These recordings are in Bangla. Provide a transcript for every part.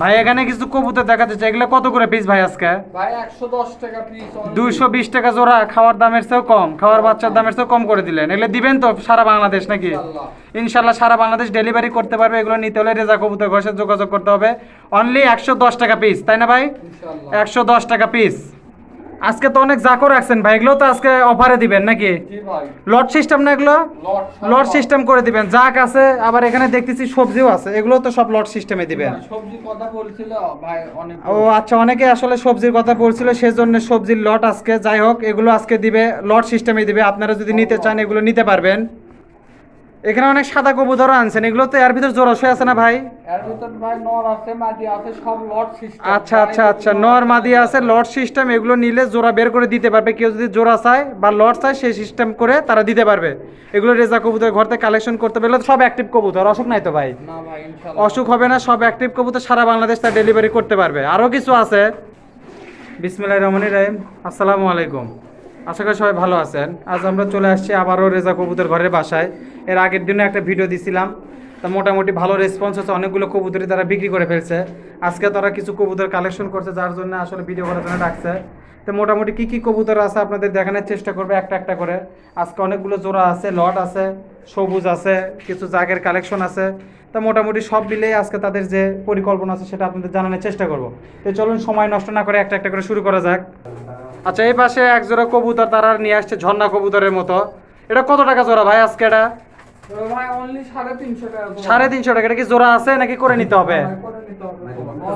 ভাই এখানে কিছু কবুতর দেখা যাচ্ছে এগুলো কত করে পিস ভাই আজকে? ভাই একশো দশ টাকা পিস দুইশো বিশ টাকা জোড়া খাওয়ার দামের চেয়েও কম। খাওয়ার বাচ্চার দামের চেয়েও কম করে দিলেন। এগুলো দিবেন তো সারা বাংলাদেশ নাকি? ইনশাল্লাহ। সারা বাংলাদেশ ডেলিভারি করতে পারবে। এগুলো নিতে হলে রেজা কবুতর ঘরে যোগাযোগ করতে হবে। অনলি একশো দশ টাকা পিস তাই না ভাই? একশো দশ টাকা পিস আজকে তো অনেক জাকো রাখছেন ভাই এগুলো তো আজকে অফারে দিবেন নাকি? লট সিস্টেম না এগুলো? লট সিস্টেম করে দিবেন জাক আছে আবার এখানে দেখতেছি সবজিও আছে এগুলো তো সব লট সিস্টেমে দিবেন। সবজি কথা বলছিল ভাই অনেক ও আচ্ছা অনেকে আসলে সবজির কথা বলছিল সেজন্য সবজির লট আজকে যাই হোক এগুলো আজকে দিবে লট সিস্টেমে দিবে আপনারা যদি নিতে চান এগুলো নিতে পারবেন। এখানে অনেক সাদা কবুতরও আনছেন এগুলো তো এর ভিতর জোরসই আছে না ভাই? এর ভিতর ভাই নর আছে মাদি আছে সব লট সিস্টেম আচ্ছা আচ্ছা আচ্ছা নর মাদি আছে লট সিস্টেম এগুলো নিলে জোড়া বের করে দিতে পারবে। কেউ যদি জোড়া চায় বা লট চায় সেই সিস্টেম করে তারা দিতে পারবে। এগুলো রেজা কবুতর ঘর থেকে কালেকশন করতে পারলে সব অ্যাক্টিভ কবুতর অসুখ নাই তো ভাই? না ভাই ইনশাল্লাহ। অসুখ হবে না সব অ্যাক্টিভ কবুতর সারা বাংলাদেশ তা ডেলিভারি করতে পারবে। আরও কিছু আছে? বিসমিল্লাহ রহমান রাহিম। আসসালামু আলাইকুম। আশা করি সবাই ভালো আছেন। আজ আমরা চলে আসছি আবারও রেজা কবুতর ঘরের বাসায়। এর আগের দিনে একটা ভিডিও দিছিলাম। তা মোটামুটি ভালো রেসপন্স হচ্ছে অনেকগুলো কবুতরই তারা বিক্রি করে ফেলছে। আজকে তারা কিছু কবুতর কালেকশন করছে, যার জন্য আসলে ভিডিও করার জন্য ডাকছে। তো মোটামুটি কী কী কবুতর আছে আপনাদের দেখানোর চেষ্টা করবে একটা একটা করে। আজকে অনেকগুলো জোড়া আছে, লট আছে, সবুজ আছে, কিছু জাগের কালেকশন আছে। তা মোটামুটি সব মিলেই আজকে তাদের যে পরিকল্পনা আছে সেটা আপনাদের জানানোর চেষ্টা করব। তো চলুন সময় নষ্ট না করে একটা একটা করে শুরু করা যাক। আচ্ছা এই পাশে এক জোড়া কবুতর তারা নিয়ে আসছে ঝর্ণা কবুতরের মতো। এটা কত টাকা জোড়া ভাই আজকে এটা? সাড়ে তিনশো টাকা এটা কি জোড়া আছে নাকি করে নিতে হবে? ভাই, করে নিতে হবে।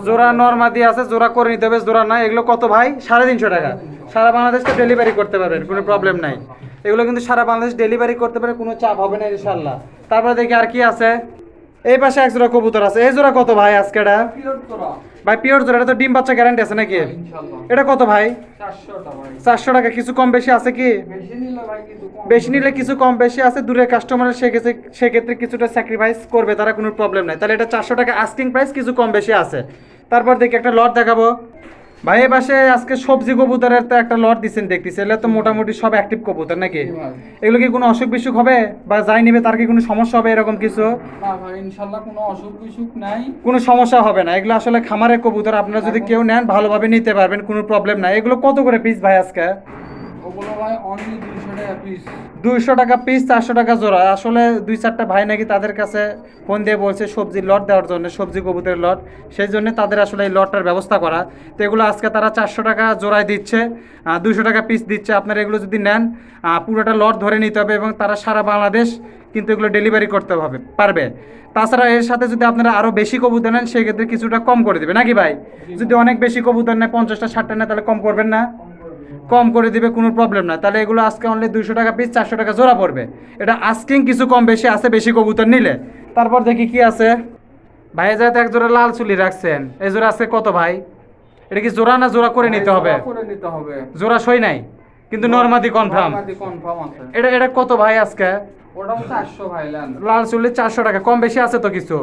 জোড়া নর্মাদি আছে জোড়া করে নিতে হবে জোড়া নাই। এগুলো কত ভাই? সাড়ে তিনশো টাকা। সারা বাংলাদেশকে ডেলিভারি করতে পারবেন কোনো প্রবলেম নাই। এগুলো কিন্তু সারা বাংলাদেশ ডেলিভারি করতে পারে কোনো চাপ হবে না ইনশাল্লাহ তারপরে দেখি আর কি আছে। এই পাশে এক জোড়া কবুতর আছে। এই জোড়া কত ভাই আজকে এটা ভাই পিওর জোড়া এটা তো ডিম বাচ্চা গ্যারান্টি আছে নাকি? ইনশাল্লাহ। এটা কত ভাই? 400 টা ভাই। চারশো টাকা কিছু কম বেশি আছে কি? বেশি নিলে ভাই কিন্তু কম। বেশি নিলে কিছু কম বেশি আছে। দূরে কাস্টমারের সেক্ষেত্রে সেক্ষেত্রে কিছুটা স্যাক্রিফাইস করবে তারা কোনো প্রবলেম নাই। তাহলে এটা চারশো টাকা আস্কিং প্রাইস কিছু কম বেশি আছে। তারপর দেখি একটা লট দেখাবো। ভাই এই পাশে আজকে সবজি কবুতরের তো একটা লট দিচ্ছেন দেখতেছি। এগুলো তো মোটামুটি সব অ্যাক্টিভ কবুতর নাকি? এগুলো কি কোনো অসুখ বিসুখ হবে? বা যাই নেবে তার কি কোনো সমস্যা হবে এরকম কিছু? না ভাই, ইনশাল্লাহ কোনো অসুখ বিসুখ নাই। কোনো সমস্যা হবে না। এগুলো আসলে খামারের কবুতর আপনারা যদি কেউ নেন ভালোভাবে নিতে পারবেন কোনো প্রবলেম নাই। এগুলো কত করে পিস ভাই আজকে? ওগুলো ভাই only 200 টাকা piece। দুইশো টাকা পিস চারশো টাকা জোড়া। আসলে দুই চারটা ভাই নাকি তাদের কাছে ফোন দিয়ে বলছে সবজির লট দেওয়ার জন্য সবজি কবুতরের লট। সেই জন্য তাদের আসলে এই লটটার ব্যবস্থা করা। তো এগুলো আজকে তারা চারশো টাকা জোড়ায় দিচ্ছে দুইশো টাকা পিস দিচ্ছে। আপনারা এগুলো যদি নেন পুরোটা লট ধরে নিতে হবে এবং তারা সারা বাংলাদেশ কিন্তু এগুলো ডেলিভারি করতে হবে পারবে। তাছাড়া এর সাথে যদি আপনারা আরও বেশি কবুতর নেন সেক্ষেত্রে কিছুটা কম করে দেবে। নাকি ভাই? যদি অনেক বেশি কবুতর নেয় পঞ্চাশটা ষাটটা নেয় তাহলে কম করবেন না? কম করে দিবে কোনো প্রবলেম না। তাহলে এগুলো আজকে অনলি দুইশো টাকা পিস চারশো টাকা জোড়া পড়বে। এটা আস্কিং কিছু কম বেশি আছে বেশি কবুতর নিলে। তারপর দেখি কি আছে। ভাই যাতে এক জোড়া লাল চুলি রাখছেন। এই জোড়া আজকে কত ভাই? এটা কি জোড়া না জোড়া করে নিতে হবে? জোড়া করে নিতে হবে। জোড়া সই নাই কিন্তু নর্মাদি কনফার্ম। এটা এটা কত ভাই আজকে? ওটাও 400 ভাই লাল চুলি চারশো টাকা কম বেশি আছে তো কিছু?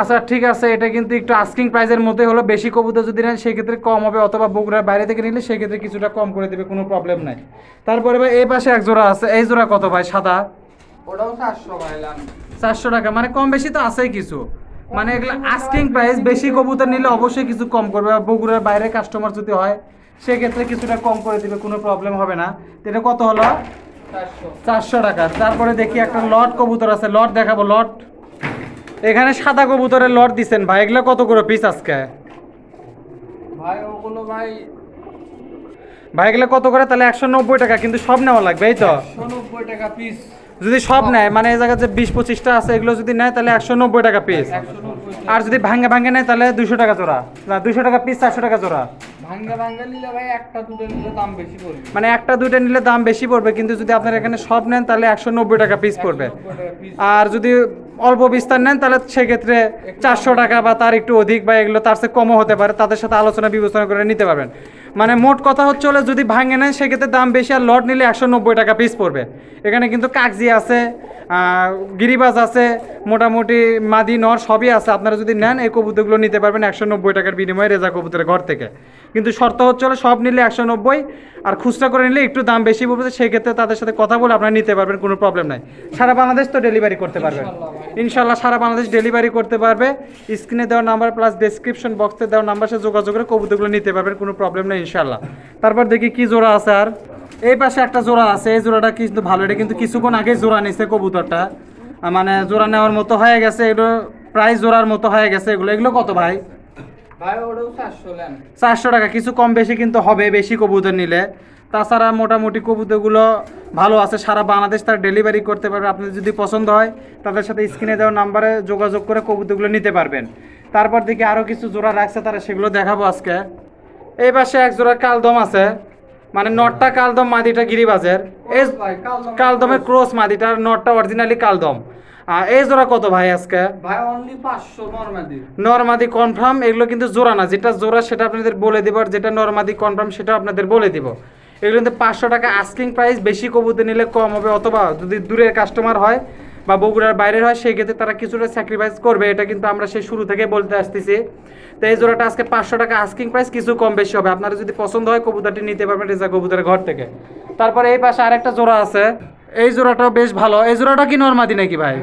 আচ্ছা ঠিক আছে এটা কিন্তু একটু আস্কিং প্রাইসের মধ্যে হলো বেশি কবুতর যদি নেন সেক্ষেত্রে কম হবে অথবা বগুড়ার বাইরে থেকে নিলে সেক্ষেত্রে কিছুটা কম করে দেবে কোনো প্রবলেম নাই। তারপরে ভাই এই পাশে এক জোড়া আছে এই জোড়া কত ভাই সাদা? ওটাও 400 ভাই চারশো টাকা মানে কম বেশি তো আছেই কিছু। মানে এগুলো আস্কিং প্রাইস বেশি কবুতর নিলে অবশ্যই কিছু কম করবে বগুড়ার বাইরে কাস্টমার যদি হয় সেক্ষেত্রে কিছুটা কম করে দিবে কোনো প্রবলেম হবে না। এটা কত হলো? 400 চারশো টাকা। তারপরে দেখি একটা লট কবুতর আছে। লট দেখাবো লট এখানে সাদা কবুতরের লট দিছেন ভাই। এগুলো কত করে পিস আজকে? ভাই ওগুলো ভাই ভাই এগুলো কত করে? তাহলে একশো নব্বই টাকা কিন্তু সব নেওয়া লাগবে এই তো? 190 টাকা পিস যদি সব নেয় মানে এই জায়গায় যে বিশ পঁচিশটা আছে এগুলো যদি নেয় তাহলে একশো নব্বই টাকা পিস আর যদি ভাঙ্গে ভাঙ্গে নেয় তাহলে দুশো টাকা জোড়া। না দুশো টাকা পিস চারশো টাকা জোড়া। ভাঙ্গা ভাঙ্গা নিলে ভাই একটা দুটো নিলে দাম বেশি মানে একটা দুইটা নিলে দাম বেশি পড়বে কিন্তু যদি আপনার এখানে সব নেন তাহলে একশো নব্বই টাকা পিস পড়বে। 190 টাকা পিস আর যদি অল্প বিস্তার নেন তাহলে সেক্ষেত্রে চারশো টাকা বা তার একটু অধিক বা এগুলো তার চেয়ে কমও হতে পারে। তাদের সাথে আলোচনা বিবেচনা করে নিতে পারবেন। মানে মোট কথা হচ্ছে হলে যদি ভাঙে নেন সেক্ষেত্রে দাম বেশি আর লট নিলে একশো নব্বই টাকা পিস পড়বে। এখানে কিন্তু কাগজি আছে গিরিবাজ আছে মোটামুটি মাদি নর সবই আছে। আপনারা যদি নেন এই কবুতরগুলো নিতে পারবেন একশো নব্বই টাকার বিনিময়ে রেজা কবুতরের ঘর থেকে। কিন্তু শর্ত হচ্ছে হলে সব নিলে একশো নব্বই আর খুচরা করে নিলে একটু দাম বেশি পড়বে সেক্ষেত্রে তাদের সাথে কথা বলে আপনারা নিতে পারবেন কোনো প্রবলেম নাই। সারা বাংলাদেশ তো ডেলিভারি করতে পারবেন ইনশাল্লাহ সারা বাংলাদেশ ডেলিভারি করতে পারবে। স্ক্রিনে দেওয়া নাম্বার প্লাস ডেসক্রিপশন বক্সে দেওয়া নাম্বার সাথে যোগাযোগ করে কবুতরগুলো নিতে পারবেন কোনো প্রবলেম নেই। ইনশাল্লাহ তারপর দেখি কি জোড়া আছে আর। এই পাশে একটা জোড়া আছে এই জোড়াটা কিন্তু ভালো এটা কিন্তু কিছুক্ষণ আগে জোড়া নিছে কবুতরটা। মানে জোড়া নেওয়ার মতো হয়ে গেছে এগুলো প্রায় জোড়ার মতো হয়ে গেছে এগুলো। এগুলো কত ভাই? চারশো চারশো টাকা কিছু কম বেশি কিন্তু হবে বেশি কবুতর নিলে। তাছাড়া মোটামুটি কবুতরগুলো ভালো আছে সারা বাংলাদেশ তার ডেলিভারি করতে পারবে। আপনাদের যদি পছন্দ হয় তাদের সাথে স্ক্রিনে দেওয়া নাম্বারে যোগাযোগ করে কবুতরগুলো নিতে পারবেন। তারপর দিকে আরও কিছু জোড়া রাখছে তারা সেগুলো দেখাবো আজকে। এই পাশে এক জোড়া কালদম আছে। মানে নটটা কালদম মাদিটা গিরিবাজের। এই কালদমের ক্রস মাদিটা আর নটটা অরিজিনালি কালদম। আর এই জোড়া কত ভাই আজকে? ভাই অনলি পাঁচশো নর্মাদি। নরমাদি কনফার্ম এগুলো কিন্তু জোড়া না। যেটা জোড়া সেটা আপনাদের বলে দিব আর যেটা নরমাদি কনফার্ম সেটা আপনাদের বলে দিব। এগুলো কিন্তু পাঁচশো টাকা আস্কিং প্রাইস বেশি কবুতে নিলে কম হবে অথবা যদি দূরের কাস্টমার হয় বা বগুড়ার বাইরের হয় সেই ক্ষেত্রে তারা কিছুটা স্যাক্রিফাইস করবে এটা কিন্তু আমরা সেই শুরু থেকে বলতে আসতেছি। তো এই জোড়াটা আজকে পাঁচশো টাকা আস্কিং প্রাইস কিছু কম বেশি হবে। আপনারা যদি পছন্দ হয় কবুতরটি নিতে পারবেন রেজা কবুতরের ঘর থেকে। তারপরে এই পাশে আরেকটা জোড়া আছে। এই জোড়াটাও বেশ ভালো। এই জোড়াটা কি নরমাদি নাকি ভাই?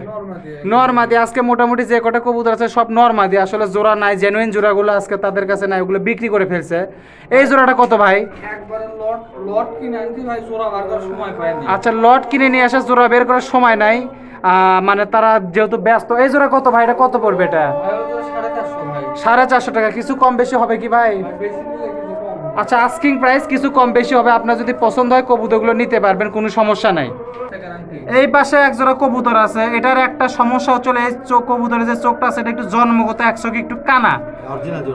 নর্মাদি আজকে মোটামুটি যে কটা কবুতর আছে সব নর্মাদি। আসলে জোড়া নাই জেনুইন জোড়াগুলো আজকে তাদের কাছে নাই ওগুলো বিক্রি করে ফেলছে। এই জোড়াটা কত ভাই? একবারে লট লট কিনে আনছি ভাই জোড়া বার করার সময় পাইনি আচ্ছা লট কিনে নিয়ে আসা জোড়া বের করার সময় নাই। মানে তারা যেহেতু ব্যস্ত এই জোড়া কত ভাই? এটা কত পড়বে এটা? সাড়ে চারশো টাকা। কিছু কম বেশি হবে কি ভাই? আচ্ছা আস্কিং প্রাইস কিছু কম বেশি হবে। আপনার যদি পছন্দ হয় কবুতরগুলো নিতে পারবেন কোনো সমস্যা নাই। এই পাশে এক জোড়া কবুতর আছে। এটার একটা সমস্যা চলে এই চোখ কবুতরের যে চোখটা আছে এটা একটু জন্মগত এক চোখ একটু কানা।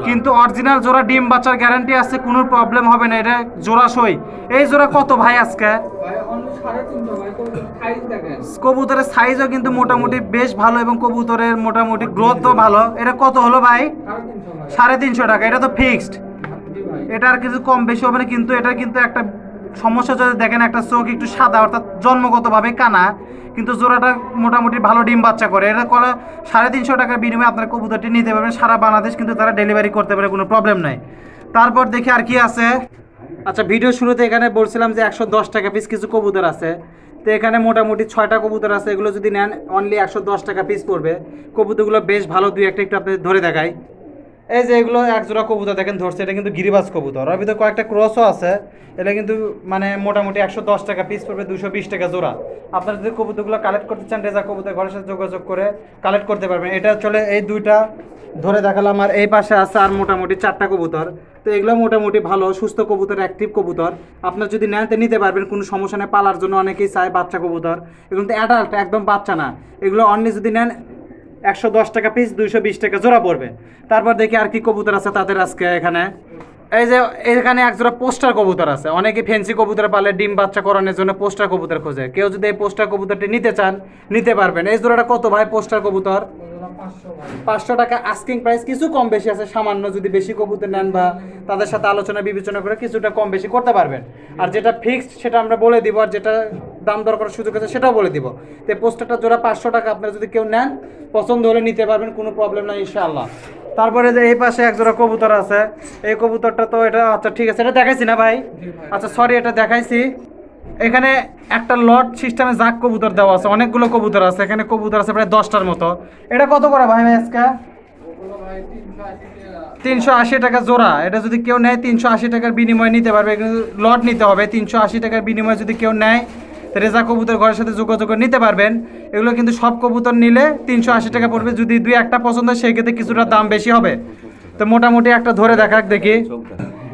কিন্তু অরিজিনাল জোড়া ডিম বাচ্চার গ্যারান্টি আছে কোনো প্রবলেম হবে না এটা জোড়া সই। এই জোড়া কত ভাই আজকে? কবুতরের সাইজও কিন্তু মোটামুটি বেশ ভালো এবং কবুতরের মোটামুটি গ্রোথও ভালো। এটা কত হলো ভাই? সাড়ে তিনশো ভাই। সাড়ে তিনশো টাকা। এটা তো ফিক্সড এটার কিছু কম বেশি হবে না কিন্তু এটা কিন্তু একটা সমস্যা যদি দেখেন একটা চোখ একটু সাদা, অর্থাৎ জন্মগতভাবে কানা, কিন্তু জোড়াটা মোটামুটি ভালো ডিম বাচ্চা করে। এটা করে সাড়ে তিনশো টাকার বিনিময়ে আপনার কবুতরটি নিতে পারবেন সারা বাংলাদেশ কিন্তু তারা ডেলিভারি করতে পারে, কোনো প্রবলেম নাই। তারপর দেখি আর কি আছে। আচ্ছা ভিডিও শুরুতে এখানে বলছিলাম যে একশো দশ টাকা পিস কিছু কবুতর আছে। তো এখানে মোটামুটি ছয়টা কবুতর আছে, এগুলো যদি নেন অনলি একশো দশ টাকা পিস পড়বে। কবুতরগুলো বেশ ভালো দুই একটা একটু আপনাদের ধরে দেখাই। এই যে এগুলো এক জোড়া কবুতর দেখেন ধরছে, এটা কিন্তু গিরিবাজ কবুতর। ওর ভিতরে কয়েকটা ক্রসও আছে, এটা কিন্তু মানে মোটামুটি একশো দশ টাকা পিস পড়বে দুশো বিশ টাকা জোড়া। আপনারা যদি কবুতরগুলো কালেক্ট করতে চান, রেজা কবুতর ঘরের সাথে যোগাযোগ করে কালেক্ট করতে পারবেন। এটা চলে এই দুইটা, ধরে দেখালাম আর এই পাশে আছে আর মোটামুটি চারটা কবুতর। তো এগুলো মোটামুটি ভালো, সুস্থ কবুতর অ্যাক্টিভ কবুতর। আপনার যদি নেন, তো নিতে পারবেন, কোনো সমস্যা নেই, পালার জন্য অনেকেই চায় বাচ্চা কবুতর। এগুলো তো অ্যাডাল্ট একদম বাচ্চা না। এগুলো অনলি যদি নেন একশো দশ টাকা পিস দুইশো বিশ টাকা জোড়া পড়বে। তারপর দেখি আর কি কবুতর আছে তাদের আজকে এখানে। এই যে এখানে এক জোড়া পোস্টার কবুতর আছে। অনেকে ফেন্সি কবুতর পালে ডিম বাচ্চা করানোর জন্য পোস্টার কবুতর খোঁজে। কেউ যদি এই পোস্টার কবুতরটি নিতে চান, নিতে পারবেন। এই জোড়াটা কত ভাই পোস্টার কবুতর? পাঁচশো টাকা আস্কিং প্রাইস কিছু কম বেশি আছে, সামান্য যদি বেশি কবুতর নেন বা তাদের সাথে আলোচনা, বিবেচনা করে কিছুটা কম বেশি করতে পারবেন। আর যেটা ফিক্সড সেটা আমরা বলে দিব, আর যেটা দাম দর করার সুযোগ আছে সেটাও বলে দিব। তো পোস্টারটা জোড়া পাঁচশো টাকা, আপনারা যদি কেউ নেন, পছন্দ হলে নিতে পারবেন, কোনো প্রবলেম নাই, ইনশাআল্লাহ। তারপরে যে এই পাশে এক জোড়া কবুতর আছে এই কবুতরটা তো এটা আচ্ছা ঠিক আছে এটা দেখাইছি না ভাই? আচ্ছা সরি এটা দেখাইছি। এখানে একটা লট সিস্টেমে জাক কবুতর দেওয়া আছে অনেকগুলো কবুতর আছে এখানে কবুতর আছে প্রায় দশটার মতো। এটা কত করে ভাই ভাই আজকে? তিনশো আশি টাকা জোড়া। এটা যদি কেউ নেয় তিনশো আশি টাকার বিনিময়ে নিতে পারবে কিন্তু লট নিতে হবে। তিনশো আশি টাকার বিনিময়ে যদি কেউ নেয় রেজা কবুতর ঘরের সাথে যোগাযোগ নিতে পারবেন। এগুলো কিন্তু সব কবুতর নিলে তিনশো আশি টাকা পড়বে। যদি দুই একটা পছন্দ সেই ক্ষেত্রে কিছুটা দাম বেশি হবে। তো মোটামুটি একটা ধরে দেখাক দেখি।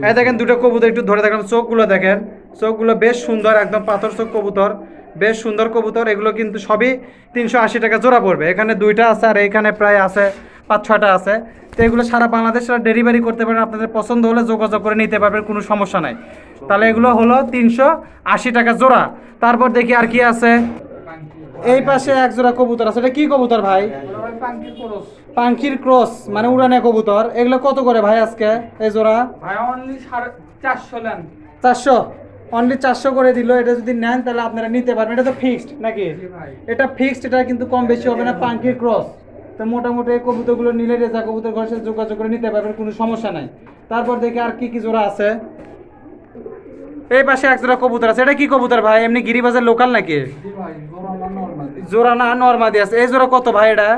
এই দেখেন দুটো কবুতর একটু ধরে দেখেন চোখগুলো দেখেন। চোখগুলো বেশ সুন্দর, একদম পাথর চোখ কবুতর। বেশ সুন্দর কবুতর। এগুলো কিন্তু সবই তিনশো আশি টাকা জোড়া পড়বে। এখানে দুইটা আছে আর এখানে প্রায় আছে পাঁচ ছয়টা আছে। তো এগুলো সারা বাংলাদেশে ডেলিভারি করতে পারেন আপনাদের পছন্দ হলে যোগাযোগ করে নিতে পারবেন কোনো সমস্যা নাই। তাহলে এগুলো হলো তিনশো আশি টাকা জোড়া। তারপর দেখি আর কি আছে। এই পাশে এক জোড়া কবুতর আছে। এটা কি কবুতর ভাই? পাঙ্খির ক্রস মানে উড়ানে কবুতর। এগুলো কত করে ভাই আজকে এই জোড়া? ভাই অনলি চারশো নেন। চারশো? অনলি চারশো করে দিল। এটা যদি নেন তাহলে আপনারা নিতে পারবেন। এটা তো ফিক্সড নাকি? এটা ফিক্সড এটা কিন্তু কম বেশি হবে না পাঙ্কির ক্রস। তো মোটামুটি এই কবুতরগুলো নিলে রেজা কবুতর ঘরের সাথে যোগাযোগ করে নিতে পারবেন কোনো সমস্যা নাই। তারপর দেখি আর কি কি জোড়া আছে। এই পাশে এক জোড়া কবুতর আছে। এটা কি কবুতর ভাই? এমনি গিরিবাজার লোকাল নাকি? জোড়া না নর্মাদি আছে। এই জোড়া কত ভাই এটা?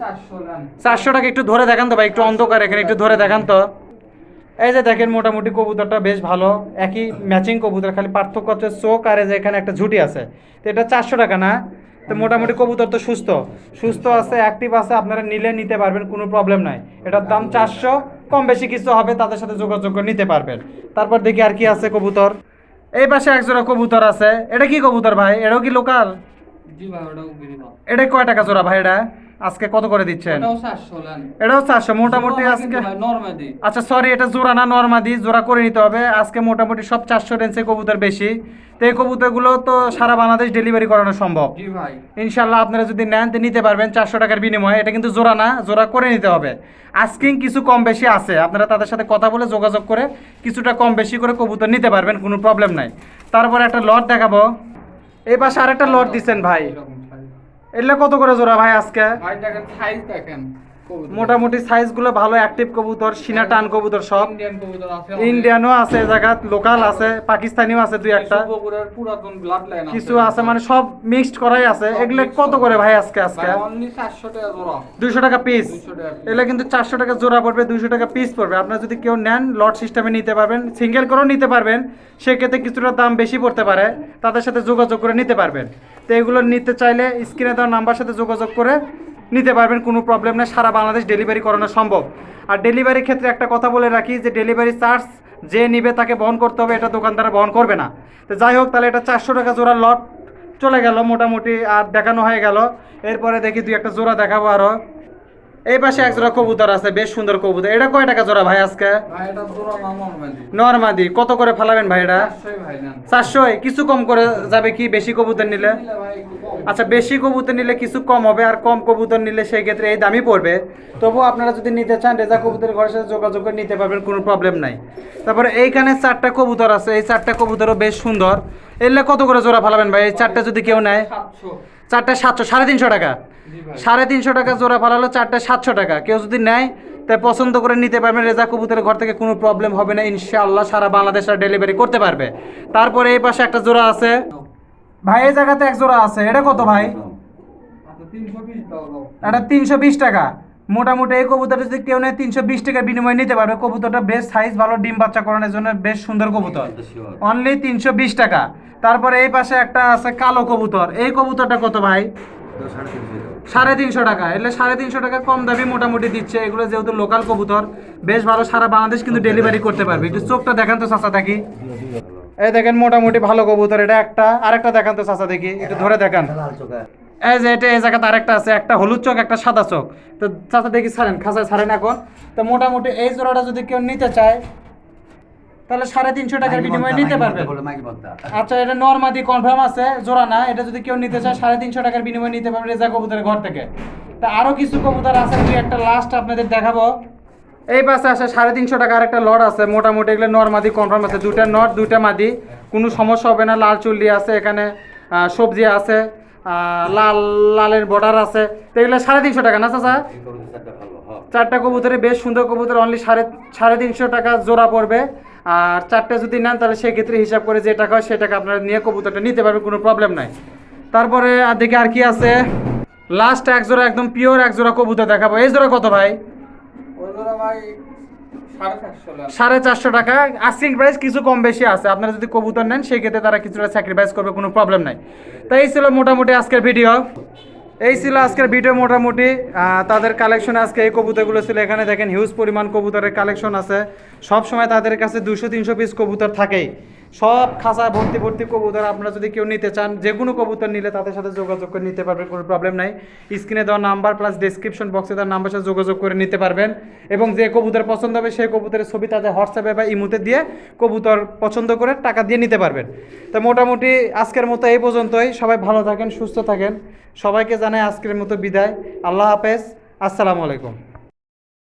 চারশো চারশো টাকা একটু ধরে দেখান তো ভাই একটু অন্ধকার এখানে একটু ধরে দেখান তো। এই যে দেখেন মোটামুটি কবুতরটা বেশ ভালো। একই ম্যাচিং কবুতর খালি পার্থক্য হচ্ছে চোখ আর এই যে এখানে একটা ঝুটি আছে। তো এটা চারশো টাকা না? তো মোটামুটি কবুতর তো সুস্থ। সুস্থ আছে অ্যাক্টিভ আছে আপনারা নিলে নিতে পারবেন কোনো প্রবলেম নাই। এটার দাম চারশো কম বেশি কিছু হবে তাদের সাথে যোগাযোগ করে নিতে পারবেন। তারপর দেখি আর কি আছে কবুতর। এই পাশে একজোড়া কবুতর আছে। এটা কি কবুতর ভাই? এটাও কি লোকাল এটা কয় টাকা জোড়া ভাই এটা? আজকে কত করে দিচ্ছেন? এটাও চারশো মোটামুটি আজকে আচ্ছা সরি এটা জোড়া না নর্মাদি জোড়া করে নিতে হবে। আজকে মোটামুটি সব চারশো রেঞ্জে কবুতর বেশি। তো এই কবুতরগুলো তো সারা বাংলাদেশ ডেলিভারি করানো সম্ভব। ইনশাল্লাহ আপনারা যদি নেন তো নিতে পারবেন চারশো টাকার বিনিময়ে। এটা কিন্তু জোড়া না জোড়া করে নিতে হবে। আস্কিং কিছু কম বেশি আছে। আপনারা তাদের সাথে কথা বলে যোগাযোগ করে কিছুটা কম বেশি করে কবুতর নিতে পারবেন কোনো প্রবলেম নাই। তারপরে একটা লট দেখাবো। এই পাশে আরেকটা লট দিচ্ছেন ভাই। এগুলো কত করে জোড়া ভাই আজকে? ভাই দেখেন সাইজ দেখেন। মোটামুটি সাইজগুলো ভালো অ্যাক্টিভ কবুতর সিনা টান কবুতর সব। ইন্ডিয়ান কবুতর আছে ইন্ডিয়ানও আছে এই জায়গাত লোকাল আছে পাকিস্তানিও আছে দুই একটা। কিছু আছে মানে সব মিক্সড করাই আছে। এগুলো কত করে ভাই আজকে আজকে? অনলি 400 টাকা জোড়া। দুইশো টাকা পিস 200 টাকা piece। এগুলো কিন্তু চারশো টাকা জোড়া পড়বে দুইশো টাকা পিস পড়বে। আপনার যদি কেউ নেন লট সিস্টেমে নিতে পারবেন। সিঙ্গেল করেও নিতে পারবেন। সেক্ষেত্রে কিছুটা দাম বেশি পড়তে পারে। তাদের সাথে যোগাযোগ করে নিতে পারবেন। তো এগুলো নিতে চাইলে স্ক্রিনে দেওয়া নাম্বার সাথে যোগাযোগ করে নিতে পারবেন, কোনো প্রবলেম নেই। সারা বাংলাদেশ ডেলিভারি করানো সম্ভব। আর ডেলিভারির ক্ষেত্রে একটা কথা বলে রাখি যে ডেলিভারি চার্জ যে নিবে তাকে বহন করতে হবে, এটা দোকানদার বহন করবে না। তো যাই হোক, তাহলে এটা চারশো টাকা জোড়ার লট চলে গেল মোটামুটি, আর দেখানো হয়ে গেল। এরপরে দেখি দুই একটা জোড়া দেখাবো আরও। এই পাশে এক জোড়া কবুতর আছে বেশ সুন্দর কবুতর। এটা কয় টাকা জোড়া ভাই আজকে? নর্মাদি। কত করে ফেলাবেন ভাই এটা? 400 ভাই নেন। চারশো কিছু কম করে যাবে কি বেশি কবুতর নিলে? আচ্ছা বেশি কবুতর নিলে কিছু কম হবে আর কম কবুতর নিলে সেই ক্ষেত্রে এই দামই পড়বে। তবুও আপনারা যদি নিতে চান রেজা কবুতরের ঘরের সাথে যোগাযোগ করে নিতে পারবেন কোনো প্রবলেম নাই। তারপরে এইখানে চারটা কবুতর আছে। এই চারটা কবুতরও বেশ সুন্দর। এলে কত করে জোড়া ফেলাবেন ভাই? এই চারটা যদি কেউ নেয়? 700 চারটা সাতশো সাড়ে তিনশো টাকা। সাড়ে তিনশো টাকা জোড়া ফালালো চারটে সাতশো টাকা। কেউ যদি নেয় তাই পছন্দ করে নিতে পারবেন রেজা কবুতরের ঘর থেকে কোনো প্রবলেম হবে না ইনশাআল্লাহ সারা বাংলাদেশ ডেলিভারি করতে পারবে। তারপরে এই পাশে একটা জোড়া আছে। ভাই এই জায়গাতে এক জোড়া আছে। এটা কত ভাই? আচ্ছা 320 দাও দাও। এটা তিনশো বিশ টাকা। মোটামুটি এই কবুতরটা যদি কেউ নেয় তিনশো বিশ টাকার বিনিময়ে নিতে পারবে। কবুতরটা বেশ সাইজ ভালো ডিম বাচ্চা করানোর জন্য বেশ সুন্দর কবুতর। অনলি তিনশো বিশ টাকা। তারপরে এই পাশে একটা আছে কালো কবুতর। এই কবুতরটা কত ভাই? সাড়ে তিনশো টাকা। এলে সাড়ে তিনশো টাকা কম দাবি মোটামুটি দিচ্ছে। এগুলো যেহেতু লোকাল কবুতর, বেশ ভালো সারা বাংলাদেশ কিন্তু ডেলিভারি করতে পারবে। একটু চোখটা দেখান তো চাচা দেখি। এই দেখেন মোটামুটি ভালো কবুতর। এটা একটা, আরেকটা দেখান তো চাচা দেখি। একটু ধরে দেখান। এই যে এটা এই জায়গাতে আরেকটা আছে একটা হলুদ চোখ একটা সাদা চোখ। তো চাচা দেখি ছাড়েন খাঁচায় ছাড়েন এখন। তো মোটামুটি এই জোড়াটা যদি কেউ নিতে চায় তাহলে সাড়ে তিনশো টাকার বিনিময়ে নিতে পারবে। আচ্ছা এটা নর্মাদি কনফার্ম আছে জোড়া না এটা যদি কেউ নিতে চায় সাড়ে তিনশো টাকার বিনিময়ে নিতে পারবে রেজা কবুতরের ঘর থেকে। তা আরও কিছু কবুতর আছে দুই একটা লাস্ট আপনাদের দেখাবো। এই পাশে আসে সাড়ে তিনশো টাকার একটা লট আছে মোটামুটি এগুলো নর্মাদি কনফার্ম আছে। দুইটা নট দুইটা মাদি কোনো সমস্যা হবে না লাল চুল্লি আছে এখানে সবজি আছে। লাল, লালের বর্ডার আছে। তো এগুলো সাড়ে তিনশো টাকা না, চাচা? চারটা কবুতরে বেশ সুন্দর কবুতর অনলি সাড়ে সাড়ে তিনশো টাকা জোড়া পড়বে। আর চারটে যদি নেন, তাহলে সেক্ষেত্রে হিসাব করে যে টাকা হয়, সে টাকা আপনারা নিয়ে কবুতরটা নিতে পারবেন, কোনো প্রবলেম নাই। তারপরে আর দেখি আর কি আছে। লাস্ট এক জোড়া, একদম পিওর এক জোড়া কবুতর দেখাবো। এই জোড়া কত ভাই? জোড়া ভাই 450 লাখ সাড়ে চারশো টাকা। আস্কিং প্রাইস কিছু কম বেশি আছে। আপনারা যদি কবুতর নেন, সেক্ষেত্রে তারা কিছুটা স্যাক্রিফাইস করবে, কোনো প্রবলেম নাই। তাই এই ছিল মোটামুটি আজকের ভিডিও এই ছিল আজকের ভিডিও মোটামুটি। তাদের কালেকশন আজকে এই কবুতরগুলো ছিল। এখানে দেখেন হিউজ পরিমাণ কবুতরের কালেকশন আছে। সব সময় তাদের কাছে দুশো, তিনশো পিস কবুতর থাকেই। সব খাঁচা ভর্তি ভর্তি কবুতর আপনারা যদি কেউ নিতে চান, যে কোনো কবুতর নিলে তাদের সাথে যোগাযোগ করে নিতে পারবেন, কোনো প্রবলেম নাই। স্ক্রিনে দেওয়া নাম্বার প্লাস ডেসক্রিপশন বক্সে দেওয়ার নাম্বার সাথে যোগাযোগ করে নিতে পারবেন। এবং যে কবুতর পছন্দ হবে, সেই কবুতরের ছবি তাদের হোয়াটসঅ্যাপে বা ইমুতে দিয়ে কবুতর পছন্দ করে টাকা দিয়ে নিতে পারবেন। তো মোটামুটি আজকের মতো এই পর্যন্তই। সবাই ভালো থাকেন, সুস্থ থাকেন। সবাইকে জানাই আজকের মতো বিদায়। আল্লাহ হাফেজ। আসসালামু আলাইকুম।